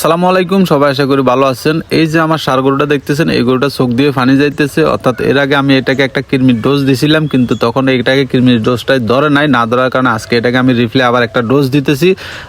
সালামু আলাইকুম, সবাই আশা করি ভালো আছেন। এই যে আমার সার গরুটা দেখতেছেন, এই গরুটা চোখ দিয়ে পানি যাইতেছে। অর্থাৎ এর আগে আমি এটাকে একটা কৃমির ডোজ দিছিলাম, কিন্তু তখন এটাকে কৃমির ডোজটাই ধরে নাই, না ধরার কারণে আজকে এটাকে আমি রিফলে আবার একটা ডোজ দিতেছি।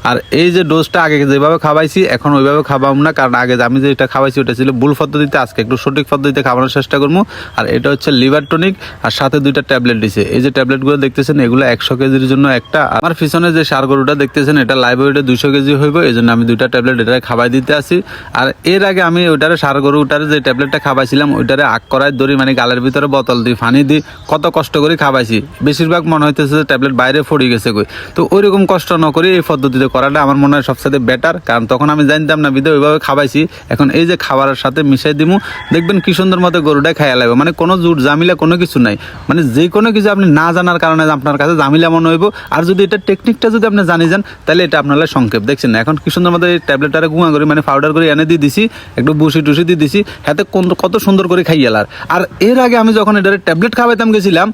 আর এই যে ডোজটা আগে যেভাবে খাওয়াইছি, এখন ওইভাবে খাওয়াবো না, কারণ আগে আমি যে এটা খাওয়াইছি, ওটা ছিল ভুল পদ্ধতিতে, আজকে একটু সঠিক পদ্ধতিতে খাওয়ানোর চেষ্টা করব। আর এটা হচ্ছে লিভার টনিক, আর সাথে দুইটা ট্যাবলেট দিছে। এই যে ট্যাবলেটগুলো দেখতেছেন, এগুলো একশো কেজির জন্য একটা। আমার পিছনে যে সার গরুটা দেখতেছেন, এটা লাইব্রেরিটা দুইশো কেজি হইব, এই জন্য আমি দুইটা ট্যাবলেট এটা খাওয়াই দিতে আসি। আর এর আগে আমি ওইটারে সার গরু ওটারে যে ট্যাবলেটটা খাবাইছিলাম, ওইটারে আগ করায় দড়ি মানে গালের ভিতরে বোতল দিই, পানি দিই, কত কষ্ট করে খাবাইছি। বেশিরভাগ মনে হইতেছে যে ট্যাবলেট বাইরে ফড়ি গেছে কই। তো ওইরকম কষ্ট না করে এই পদ্ধতিতে করাটা আমার মনে হয় সবসাথে বেটার কারণ তখন আমি জানতাম না বিধে ওইভাবে খাবাইছি। এখন এই যে খাবারের সাথে মিশাই দিমু, দেখবেন কি সুন্দর মতো গরুটাই খাইয়া লাগবে। মানে কোনো জুট জামিলা কোনো কিছু নাই। মানে যে কোনো কিছু আপনি না জানার কারণে আপনার কাছে জামিলা মনে হইব। আর যদি এটা টেকনিকটা যদি আপনি জানি যান, তাহলে এটা আপনার সংক্ষেপ। দেখছেন এখন কি সুন্দর মতো এই ট্যাবলেটটারে গুঁয়া করে মানে পাউডার করে, এনে দিয়ে দিছি, একটু বুসি টুসি দিয়ে দিছি, হাতে কত সুন্দর করে খাইয়ালার আর এর আগে আমি যখন এটার ট্যাবলেট খাওয়াইতাম গেছিলাম,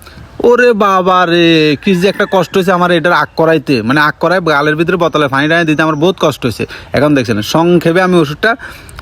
ওরে বাবা রে, কি যে একটা কষ্ট হয়েছে আমার এটার আগ করাইতে। মানে আগ করাই গালের ভিতরে বোতলে পানি টানি দিতে আমার বহুত কষ্ট হয়েছে। এখন দেখছেন, সংক্ষেপে আমি ওষুধটা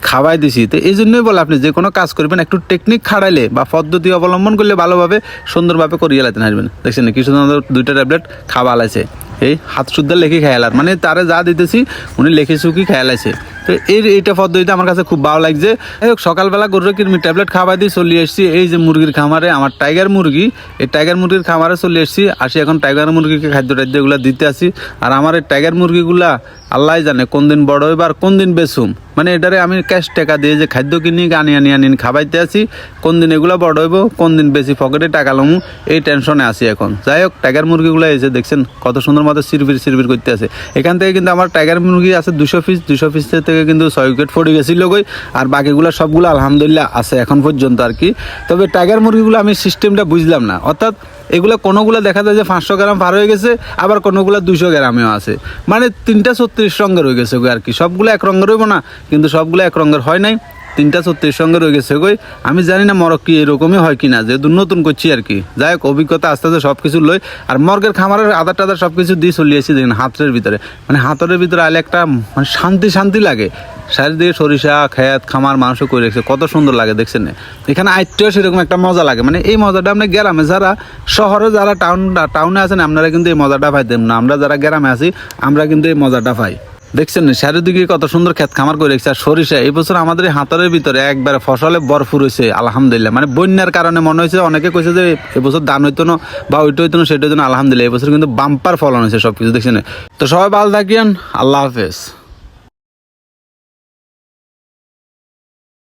খাওয়াই দিছি। তো এই জন্যই বলে আপনি যে কোনো কাজ করবেন, একটু টেকনিক খাড়াইলে বা পদ্ধতি অবলম্বন করলে ভালোভাবে সুন্দরভাবে করিয়ে লাইতে আসবেন। দেখছেন, কি সুন্দর দুইটা ট্যাবলেট খাওয়া লাইছে। এই হাত শুদ্ধ লেখে খেয়ালার মানে তারে যা দিতেছি, উনি লেখে সুখি খেয়ালাইছে তো এই এইটা পদ্ধতিতে আমার কাছে খুব ভালো লাগছে। যাই হোক, সকালবেলা গরুর কিরমি ট্যাবলেট খাওয়াই দিয়ে চলে এসেছি। এই যে মুরগির খামারে, আমার টাইগার মুরগি, এই টাইগার মুরগির খামারে চলে এসেছি। আসি এখন টাইগার মুরগিকে খাদ্য টাদ্য এগুলো দিতে আসি। আর আমার এই টাইগার মুরগিগুলা আল্লাহ জানে কোন দিন বড় হইব আর কোন দিন বেসুম মানে এটারে আমি ক্যাশ টাকা দিয়ে যে খাদ্য কিনি আনি আনি আনি খাবাইতে আসি কোন দিন এগুলো বড় হইব, কোন দিন বেশি পকেটে টাকা লমু, এই টেনশনে আছি এখন। যাই হোক, টাইগার মুরগিগুলো এসে দেখছেন, কত সুন্দর মতো সিরবির সিরবির করতে আছে। এখান থেকে কিন্তু আমার টাইগার মুরগি আছে দুশো পিস দুশো পিস থেকে কিন্তু ছয় উইকেট পড়ে গেছিল গই আর বাকিগুলো সবগুলো আলহামদুলিল্লাহ আছে এখন পর্যন্ত আর কি। তবে টাইগার মুরগিগুলো আমি সিস্টেমটা বুঝলাম না। অর্থাৎ এগুলো কোনোগুলো দেখা যায় যে পাঁচশো গ্রাম পার হয়ে গেছে, আবার কোনোগুলো দুশো গ্রামেও আছে। মানে তিনটা ছত্রিশ রঙের হয়ে গেছে আর কি। সবগুলো এক রঙের হইব না, কিন্তু সবগুলো এক রঙের হয় নাই। তিনটা ছত্রিশ সঙ্গে রয়ে গেছে গই আমি জানি না মরক কি এরকমই হয় কিনা, যেহেতু নতুন করছি আর কি। যাই হোক, অভিজ্ঞতা আস্তে আস্তে সব কিছু লই, আর মর্গের খামারের আধার টাদার সব কিছু দিয়ে চলিয়েছি দেখেন, হাতের ভিতরে। মানে হাতের ভিতরে আলে একটা মানে শান্তি শান্তি লাগে। চারিদিকে সরিষা খেত খামার মাংস করে রেখেছে, কত সুন্দর লাগে দেখছেন? এখানে আইতেও সেরকম একটা মজা লাগে। মানে এই মজাটা আপনি গ্রামে যারা, শহরে যারা টাউন টাউনে আছেন, আপনারা কিন্তু এই মজাটা পাইতেন না। আমরা যারা গ্রামে আছি, আমরা কিন্তু এই মজাটা পাই। দেখছেন না? চারিদিকে কত সুন্দর ক্ষেত, খামার করে রেখেছে। আর সরিষা, এই বছর আমাদের হাতরের ভিতরে একবারে ফসলে ভরপুর হয়েছে, আলহামদুলিল্লাহ। মানে বন্যার কারণে মনে হয়েছে, অনেকে কইছে যে এবছর দান হইতো না বা ওইটা হইতো না, সেটা হইতো না, আলহামদুলিল্লাহ। এবছর কিন্তু বাম্পার ফলন হয়েছে সব কিছু দেখছেন তো সবাই ভালো থাকিয়েন আল্লাহ হাফেজ।